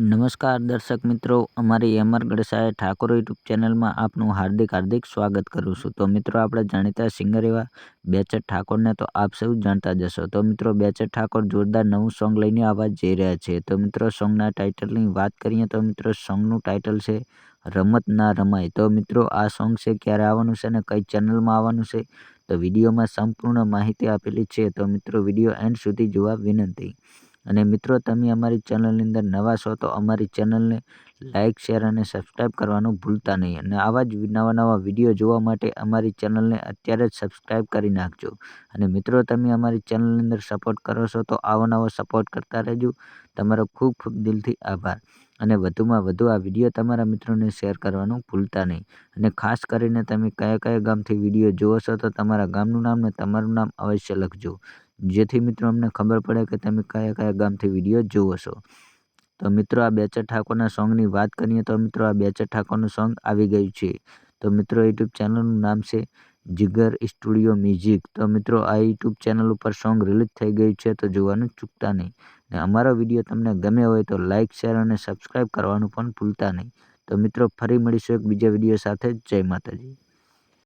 નમસ્કાર દર્શક મિત્રો, અમારી એમઆર ગડસાએ ઠાકોર યુટ્યુબ ચેનલમાં આપનું હાર્દિક હાર્દિક સ્વાગત કરું છું. તો મિત્રો, આપણે જાણીતા સિંગર એવા બેચર ઠાકોરને તો આપ સૌ જાણતા જશો તો મિત્રો બેચર ઠાકોર જોરદાર નવું સોંગ લઈને આવવા જઈ રહ્યા છે. તો મિત્રો, સોંગના ટાઇટલની વાત કરીએ તો મિત્રો, સોંગનું ટાઇટલ છે રમત ના રમાય. તો મિત્રો, આ સોંગ છે ક્યારે આવવાનું છે અને કઈ ચેનલમાં આવવાનું છે? તો વિડીયોમાં સંપૂર્ણ માહિતી આપેલી છે. તો મિત્રો, વીડિયો એન્ડ સુધી જોવા વિનંતી. અને મિત્રો, તમે અમારી ચેનલની અંદર નવા છો તો અમારી ચેનલને લાઇક શેર અને સબસ્ક્રાઈબ કરવાનું ભૂલતા નહીં. અને આવા જ નવા નવા વીડિયો જોવા માટે અમારી ચેનલને અત્યારે જ સબસ્ક્રાઈબ કરી નાખજો. અને મિત્રો, તમે અમારી ચેનલની અંદર સપોર્ટ કરો છો તો આવો નવો સપોર્ટ કરતા રહેજો. તમારો ખૂબ ખૂબ દિલથી આભાર. અને વધુમાં વધુ આ વીડિયો તમારા મિત્રોને શેર કરવાનું ભૂલતા નહીં. અને ખાસ કરીને તમે કયા કયા ગામથી વીડિયો જુઓ છો તો તમારા ગામનું નામ ને તમારું નામ અવશ્ય લખજો. જેથી મિત્રો અમને ખબર પડે કે તમે કયા કયા ગામથી વીડિયો જુઓ છો. તો મિત્રો આ બેચર ઠાકોરના સોંગની વાત કરીએ તો મિત્રો આ બેચર ઠાકોરનું સોંગ આવી ગયું છે. તો મિત્રો યુટ્યુબ ચેનલનું નામ છે જીગર સ્ટુડિયો મ્યુઝિક. તો મિત્રો આ યુટ્યુબ ચેનલ ઉપર સોંગ રિલીઝ થઈ ગયું છે તો જોવાનું ચૂકતા નહીં. ને અમારો વીડિયો તમને ગમે હોય તો લાઇક શેર અને સબસ્ક્રાઈબ કરવાનું પણ ભૂલતા નહીં. તો મિત્રો ફરી મળીશું એક બીજા વીડિયો સાથે. જય માતાજી.